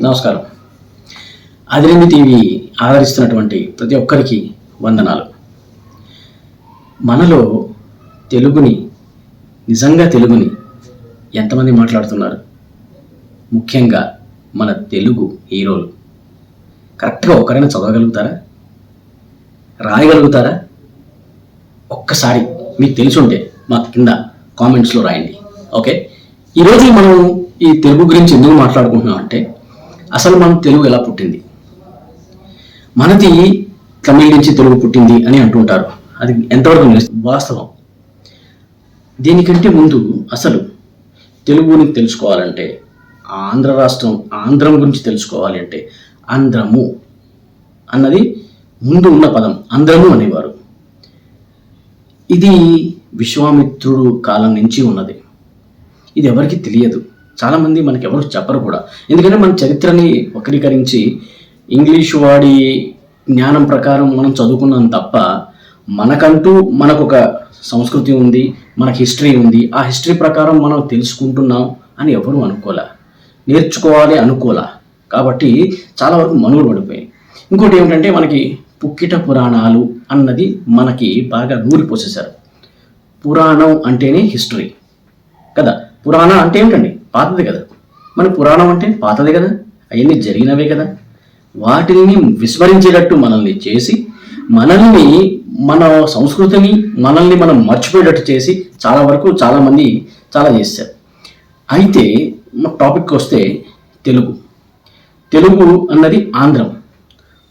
నమస్కారం. అదిరింది టీవీ ఆదరిస్తున్నటువంటి ప్రతి ఒక్కరికి వందనాలు. మనలో తెలుగుని నిజంగా తెలుగుని ఎంతమంది మాట్లాడుతున్నారు? ముఖ్యంగా మన తెలుగు హీరోలు. కరెక్ట్గా ఒకరైనా చదవగలుగుతారా? రాయగలుగుతారా? ఒక్కసారి మీకు తెలుసుంటే మా కింద కామెంట్స్లో రాయండి. ఓకే? ఈరోజు మనం ఈ తెలుగు గురించి ఎందుకు మాట్లాడుకుంటున్నాం అంటే అసలు మనం తెలుగు ఎలా పుట్టింది? మనది తమిళ నుంచి తెలుగు పుట్టింది అని అంటుంటారు. అది ఎంతవరకు వాస్తవం. దీనికంటే ముందు అసలు తెలుగుని తెలుసుకోవాలంటే ఆంధ్ర రాష్ట్రం ఆంధ్రం గురించి తెలుసుకోవాలి అంటే ఆంధ్రము అన్నది ముందు ఉన్న పదం ఆంధ్రము అనేవారు. ఇది విశ్వామిత్రుడు కాలం నుంచి ఉన్నది. ఇది ఎవరికి తెలియదు. చాలామంది మనకి ఎవరు చెప్పరు కూడా. ఎందుకంటే మన చరిత్రని వక్రీకరించి ఇంగ్లీష్ వాడి జ్ఞానం ప్రకారం మనం చదువుకున్నాం తప్ప మనకంటూ మనకు ఒక సంస్కృతి ఉంది మనకి హిస్టరీ ఉంది. ఆ హిస్టరీ ప్రకారం మనం తెలుసుకుంటున్నాం అని ఎవరు అనుకోలే. నేర్చుకోవాలి అనుకోలే. కాబట్టి చాలా వరకు మనుగడ పడిపోయాయి. ఇంకోటి ఏమిటంటే మనకి పుక్కిట పురాణాలు అన్నది మనకి బాగా నూరి పోసేశారు. పురాణం అంటేనే హిస్టరీ. కదా? పురాణం అంటే ఏమిటండి? పాతది కదా. మన పురాణం అంటే పాతది కదా. అవన్నీ జరిగినవే కదా. వాటిని విస్మరించేటట్టు మనల్ని చేసి మనల్ని మన సంస్కృతిని మనల్ని మనం మర్చిపోయేటట్టు చేసి చాలా వరకు చాలామంది చాలా చేశారు. అయితే మా టాపిక్ వస్తే తెలుగు. తెలుగు అన్నది ఆంధ్రం.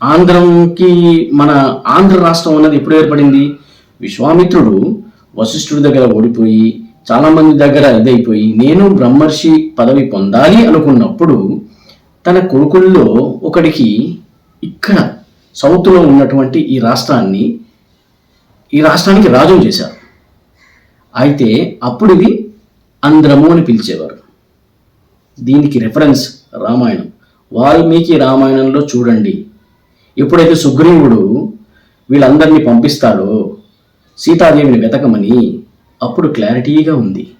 ఆంధ్రంకి మన ఆంధ్ర రాష్ట్రం అన్నది ఎప్పుడు ఏర్పడింది? విశ్వామిత్రుడు వశిష్ఠుడి దగ్గర ఓడిపోయి చాలా మంది దగ్గర ఇదైపోయి నేను బ్రహ్మర్షి పదవి పొందాలి అనుకున్నప్పుడు తన కొడుకుల్లో ఒకడికి ఇక్కడ సౌత్లో ఉన్నటువంటి ఈ రాష్ట్రాన్ని ఈ రాష్ట్రానికి రాజు చేశారు. అయితే అప్పుడు ఇది అంధ్రము అని పిలిచేవారు. దీనికి రెఫరెన్స్ రామాయణం. వాల్మీకి రామాయణంలో చూడండి. ఎప్పుడైతే సుగ్రీవుడు వీళ్ళందరినీ పంపిస్తాడో సీతాదేవిని వెతకమని అప్పుడు క్లారిటీగా ఉంది.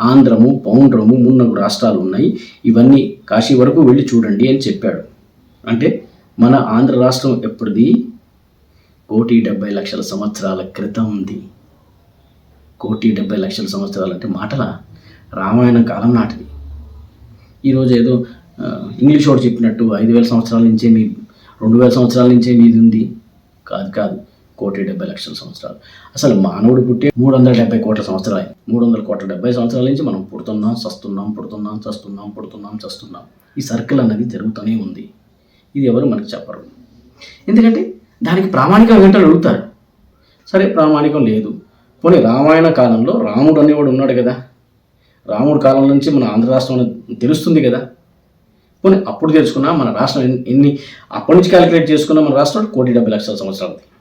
ఆంధ్రము పౌండ్రము మున్నగు రాష్ట్రాలు ఉన్నాయి. ఇవన్నీ కాశీ వరకు వెళ్ళి చూడండి అని చెప్పాడు. అంటే మన ఆంధ్ర రాష్ట్రం ఎప్పటిది కోటి డెబ్బై లక్షల సంవత్సరాల క్రితం ఉంది కోటి డెబ్బై లక్షల సంవత్సరాలు అంటే మాటల? రామాయణం కాలం నాటిది. ఈరోజు ఏదో ఇంగ్లీష్ వాడు చెప్పినట్టు ఐదు వేల సంవత్సరాల నుంచే మీ రెండు వేల సంవత్సరాల నుంచే మీది ఉంది. కాదు కాదు. కోటి డెబ్బై లక్షల సంవత్సరాలు. అసలు మానవుడు పుట్టే మూడు వందల డెబ్బై కోట్ల సంవత్సరాలు మూడు వందల కోట్ల డెబ్బై సంవత్సరాల నుంచి మనం పుడుతున్నాం చస్తున్నాం పుడుతున్నాం చస్తున్నాం పుడుతున్నాం చస్తున్నాం. ఈ సర్కిల్ అన్నది జరుగుతూనే ఉంది. ఇది ఎవరు మనకు చెప్పరు. ఎందుకంటే దానికి ప్రామాణికం ఏంటో అడుగుతారు. సరే ప్రామాణికం లేదు. పోనీ రామాయణ కాలంలో రాముడు అనేవాడు ఉన్నాడు కదా. రాముడు కాలం నుంచి మన ఆంధ్ర రాష్ట్రం తెలుస్తుంది కదా. పోనీ అప్పుడు తెలుసుకున్నా మన రాష్ట్రం ఎన్ని- అప్పటి నుంచి క్యాలిక్యులేట్ చేసుకున్న మన రాష్ట్రం కోటి డెబ్బై లక్షల సంవత్సరాలు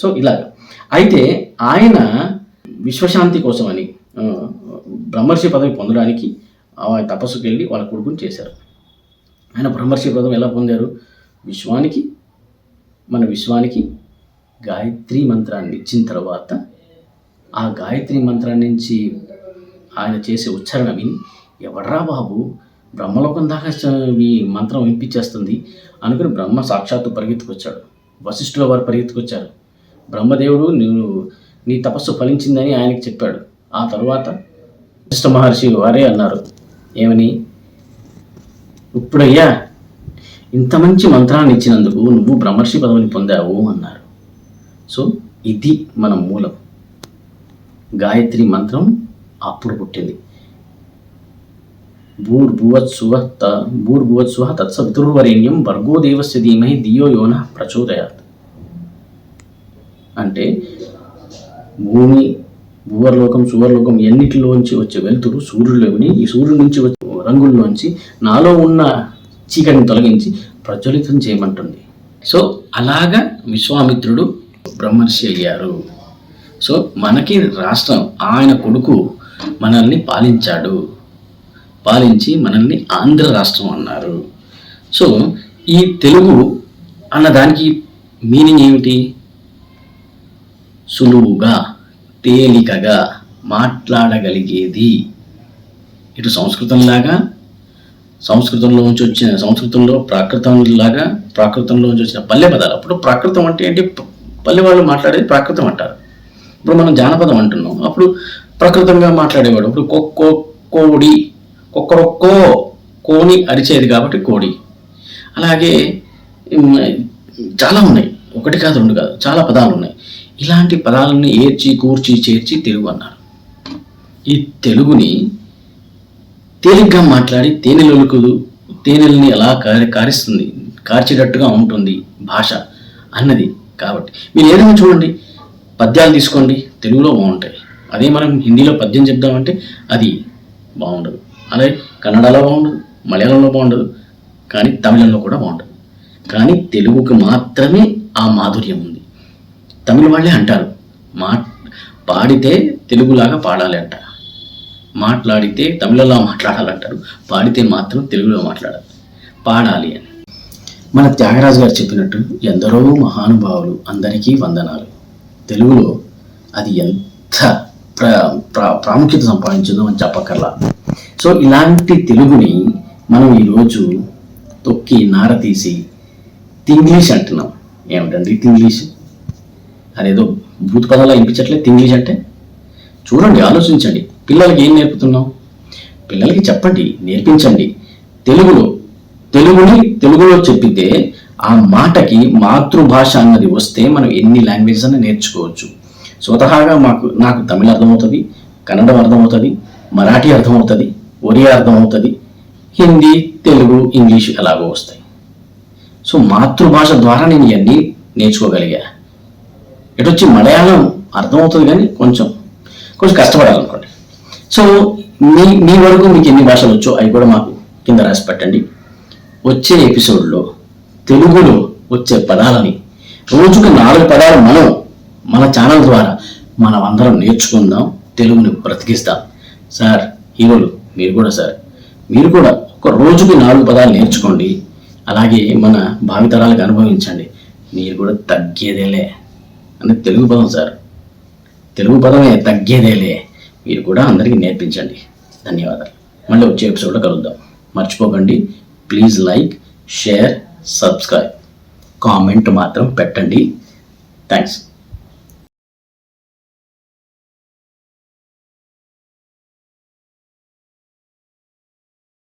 సో ఇలాగ. అయితే ఆయన విశ్వశాంతి కోసమని అని బ్రహ్మర్షి పదవి పొందడానికి ఆయన తపస్సుకి వెళ్ళి వాళ్ళ కొడుకుని చేశారు. ఆయన బ్రహ్మర్షి పదవి ఎలా పొందారు? విశ్వానికి మన విశ్వానికి గాయత్రి మంత్రాన్ని ఇచ్చిన తర్వాత ఆ గాయత్రి మంత్రాన్ని నుంచి ఆయన చేసే ఉచ్చారణ విని ఎవడ్రా బాబు బ్రహ్మలోకం దాకా మీ ఈ మంత్రం వినిపించేస్తుంది అనుకుని బ్రహ్మ సాక్షాత్తు పరిగెత్తుకొచ్చాడు. వశిష్ఠుల వారు పరిగెత్తుకొచ్చారు. బ్రహ్మదేవుడు నువ్వు నీ తపస్సు ఫలించిందని ఆయనకి చెప్పాడు. ఆ తరువాత కృష్ణ మహర్షి వారే అన్నారు ఏమని? ఇప్పుడయ్యా ఇంత మంచి మంత్రాన్ని ఇచ్చినందుకు నువ్వు బ్రహ్మర్షి పదవిని పొందావు అన్నారు. సో ఇది మన మూలం. గాయత్రి మంత్రం అప్పుడు పుట్టింది. భూర్భువత్సువ త భూర్భువత్సువ తత్సవితుర్వరేణ్యం భర్గోదేవస్య ధీమహి ధియో యోన ప్రచోదయాత్. అంటే భూమి భూవర్లోకం సువర్లోకం ఎన్నిటిలోంచి వచ్చే వెలుతురు? సూర్యుడిలోని ఈ సూర్యుడి నుంచి వచ్చే రంగుల్లోంచి నాలో ఉన్న చీకటిని తొలగించి ప్రజ్వలితం చేయమంటుంది. సో అలాగా విశ్వామిత్రుడు బ్రహ్మర్షి అయ్యారు. సో మనకి రాష్ట్రం ఆయన కొడుకు మనల్ని పాలించాడు. పాలించి మనల్ని ఆంధ్ర రాష్ట్రం అన్నారు. సో ఈ తెలుగు అన్న దానికి మీనింగ్ ఏమిటి? సులువుగా తేలికగా మాట్లాడగలిగేది. ఇటు సంస్కృతంలాగా సంస్కృతంలో నుంచి వచ్చిన సంస్కృతంలో ప్రాకృతం లాగా ప్రాకృతంలో నుంచి వచ్చిన పల్లె పదాలు. అప్పుడు ప్రాకృతం అంటే ఏంటి? పల్లె వాళ్ళు మాట్లాడేది ప్రాకృతం అంటారు. ఇప్పుడు మనం జానపదం అంటున్నాం. అప్పుడు ప్రకృతంగా మాట్లాడేవాడు. ఇప్పుడు కొక్కో కోడి కొక్కరొక్కో కోని అరిచేది కాబట్టి కోడి. అలాగే చాలా ఉన్నాయి. ఒకటి కాదు రెండు కాదు చాలా పదాలు ఉన్నాయి. ఇలాంటి పదాలను ఏర్చి కూర్చి చేర్చి తెలుగు అన్నారు. ఈ తెలుగుని తేలిగ్గా మాట్లాడి తేనెలొలుకుదు తేనెల్ని ఎలా కారి కారిస్తుంది కార్చేటట్టుగా ఉంటుంది భాష అన్నది కాబట్టి. మీరు ఏదైనా చూడండి పద్యాలు తీసుకోండి తెలుగులో బాగుంటాయి. అదే మనం హిందీలో పద్యం చెప్దామంటే అది బాగుండదు. అలాగే కన్నడలో బాగుండదు మలయాళంలో బాగుండదు కానీ తమిళంలో కూడా బాగుండదు కానీ తెలుగుకి మాత్రమే ఆ మాధుర్యం ఉంది. తమిళ వాళ్ళే అంటారు. మా పాడితే తెలుగులాగా పాడాలి అంట. మాట్లాడితే తమిళలా మాట్లాడాలంటారు. పాడితే మాత్రం తెలుగులో మాట్లాడాలి. పాడాలి అని. మన త్యాగరాజు గారు చెప్పినట్టు ఎందరో మహానుభావులు అందరికీ వందనాలు. తెలుగులో అది ఎంత ప్రాముఖ్యత సంపాదించిందో అని చెప్పక్కర్లా. సో ఇలాంటి తెలుగుని మనం ఈరోజు తొక్కి నార తీసి తింగ్లీష్ అంటున్నాం. ఏమిటండి తింగ్లీష్ అదేదో భూత పదాలు వినిపించట్లేదు ఇంగ్లీష్ అంటే చూడండి ఆలోచించండి. పిల్లలకి ఏం నేర్పుతున్నాం పిల్లలకి చెప్పండి నేర్పించండి. తెలుగులో తెలుగుని తెలుగులో చెప్పితే ఆ మాటకి మాతృభాష అన్నది వస్తే మనం ఎన్ని లాంగ్వేజెస్ అని నేర్చుకోవచ్చు. స్వతహాగా మాకు నాకు తమిళ అర్థమవుతుంది కన్నడం అర్థమవుతుంది మరాఠీ అర్థమవుతుంది ఒరియా అర్థమవుతుంది హిందీ తెలుగు ఇంగ్లీష్ ఎలాగో వస్తాయి. సో మాతృభాష ద్వారా నేను ఇవన్నీ నేర్చుకోగలిగా. ఎటొచ్చి మలయాళం అర్థమవుతుంది కానీ కొంచెం కొంచెం కష్టపడాలనుకోండి. సో మీ మీ వరకు మీకు ఎన్ని భాషలు వచ్చో అవి కూడా మాకు కింద రాసి పెట్టండి. వచ్చే ఎపిసోడ్లో తెలుగులో వచ్చే పదాలని రోజుకు నాలుగు పదాలు మనం మన ఛానల్ ద్వారా మనం అందరం నేర్చుకుందాం తెలుగుని బ్రతికిస్తాం. సార్ హీరోలు మీరు కూడా సార్ మీరు కూడా ఒక రోజుకి నాలుగు పదాలు నేర్చుకోండి. అలాగే మన భావితరాలకు అనుభవించండి. మీరు కూడా తగ్గేదేలే. అని తెలుగు పదం సార్. తెలుగు పదమే తగ్గేదేలే. మీరు కూడా అందరికీ నేర్పించండి. ధన్యవాదాలు. మళ్ళీ వచ్చే ఎపిసోడ్లో కలుద్దాం. మర్చిపోకండి. Please like share subscribe comment మాత్రం పెట్టండి. థ్యాంక్స్